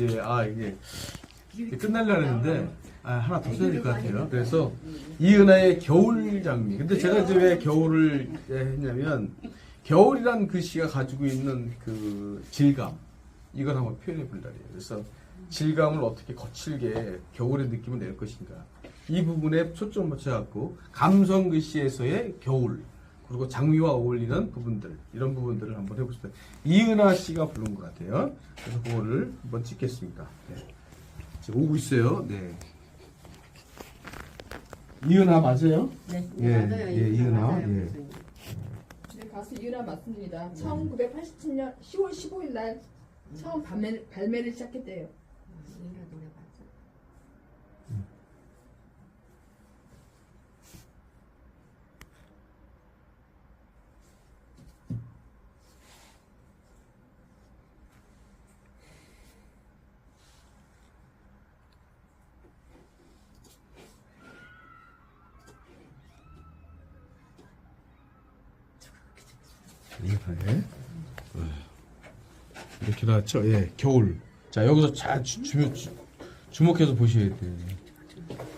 예, 아 이게 끝날려 했는데 아, 하나 더 써야 될 것 같아요. 그래서 이은하의 겨울 장미. 근데 제가 이제 왜 겨울을 했냐면 겨울이란 글씨가 가지고 있는 그 질감 이걸 한번 표현해 볼 날이에요. 그래서 질감을 어떻게 거칠게 겨울의 느낌을 낼 것인가 이 부분에 초점 맞춰갖고 감성 글씨에서의 겨울 그리고 장미와 어울리는 부분들 이런 부분들을 한번 해보겠습니다. 이은하 씨가 부른 것 같아요. 그래서 그거를 한번 찍겠습니다. 네. 지금 오고 있어요. 네. 이은하 맞아요? 네. 예, 맞아요. 예, 이은하. 맞아요. 예. 네, 가수 이은하 맞습니다. 1987년 10월 15일 날 처음 발매, 발매를 시작했대요. 노래 맞아. 이은하의 이렇게 나왔죠? 예, 겨울. 자 여기서 잘 주, 주, 주, 주목해서 보셔야 돼요.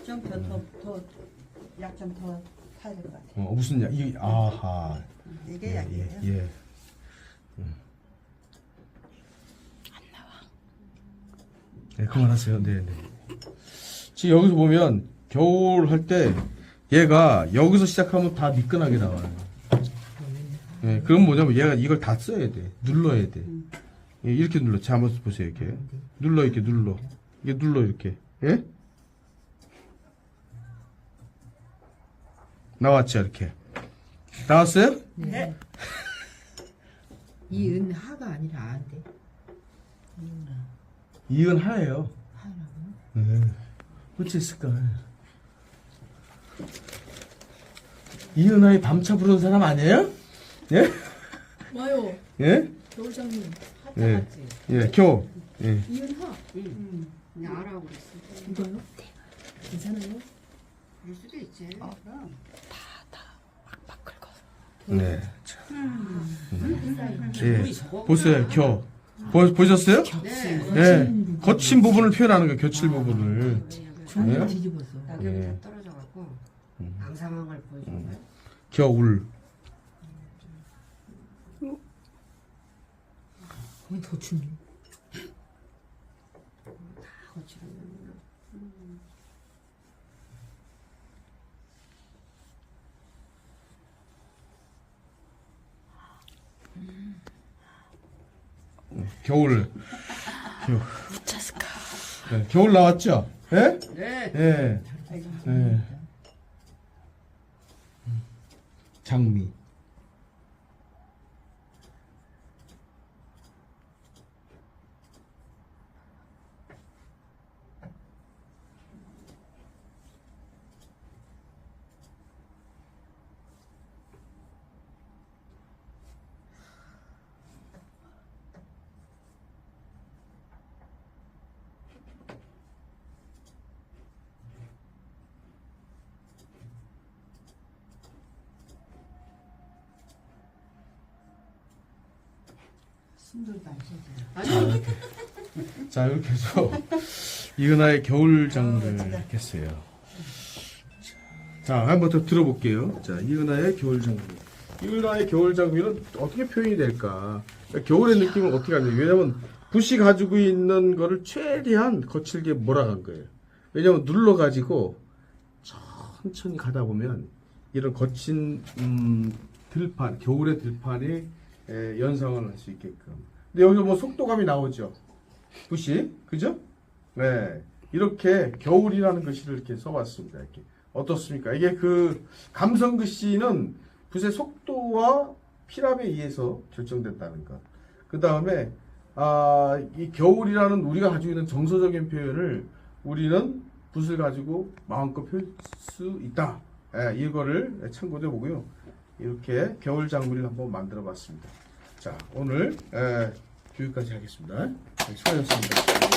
좀더더약 좀 더 타야 될 것 같아. 어, 무슨 야, 이 아하. 이게 예, 약이에요. 예, 예. 음. 안 나와. 네, 그만하세요. 네, 네. 지금 여기서 보면 겨울 할 때 얘가 여기서 시작하면 다 미끈하게 나와요. 예, 그럼 뭐냐면 얘가 이걸 다 써야 돼. 눌러야 돼. 예, 이렇게 눌러. 자, 한번 보세요. 이렇게. 눌러, 이렇게 눌러. 이게 눌러, 이렇게. 예? 나왔죠, 이렇게. 나왔어요? 네. 이은 하가 아니라 아인데 이은 하예요. 하라고? 네. 어찌 했을까? 이은하의 밤차 부르는 사람 아니에요? 예? 와요. 예? 겨울장님. 예. 예, 겨. 예. 이은하. 응. 그냥 알아고 그랬어. 이거요? 괜찮아요? 그럴 수도 있지. 어, 그럼. 네. 자. 예. 보세요, 겨. 보, 보셨어요? 네. 예. 거친 부분을 표현하는 거예요, 겹칠 부분을. 중간 예? 뒤집어서 낙엽이 예. 다 떨어져갖고 앙상한 걸 보여준 거야. 겨울. 거기 더 춥네 다 거칠었나. 겨울. 겨울. 네, 겨울 나왔죠? 예? 네. 예. 예. 장미. 숨도 안 쉬어져요 아니, 자 이렇게 해서 이은하의 겨울 장르를 했어요. 자 한번 더 들어볼게요. 자 이은하의 겨울 장르. 이은하의 겨울 장미는 어떻게 표현이 될까? 그러니까 겨울의 느낌을 어떻게 하냐? 왜냐면 붓이 가지고 있는 거를 최대한 거칠게 몰아간 거예요. 왜냐면 눌러 가지고 천천히 가다 보면 이런 거친 음, 들판, 겨울의 들판이 에, 연상을 할 수 있게끔. 근데 여기서 뭐 속도감이 나오죠. 붓이 그죠? 네 이렇게 겨울이라는 글씨를 이렇게 써봤습니다. 이렇게 어떻습니까? 이게 그 감성 글씨는 붓의 속도와 피랍에 의해서 결정된다는 것. 그 다음에 아, 이 겨울이라는 우리가 가지고 있는 정서적인 표현을 우리는 붓을 가지고 마음껏 펼 수 있다. 예, 이거를 참고해 보고요. 이렇게 겨울 장미를 한번 만들어 봤습니다. 자, 오늘 예, 교육까지 하겠습니다. 네, 수고하셨습니다.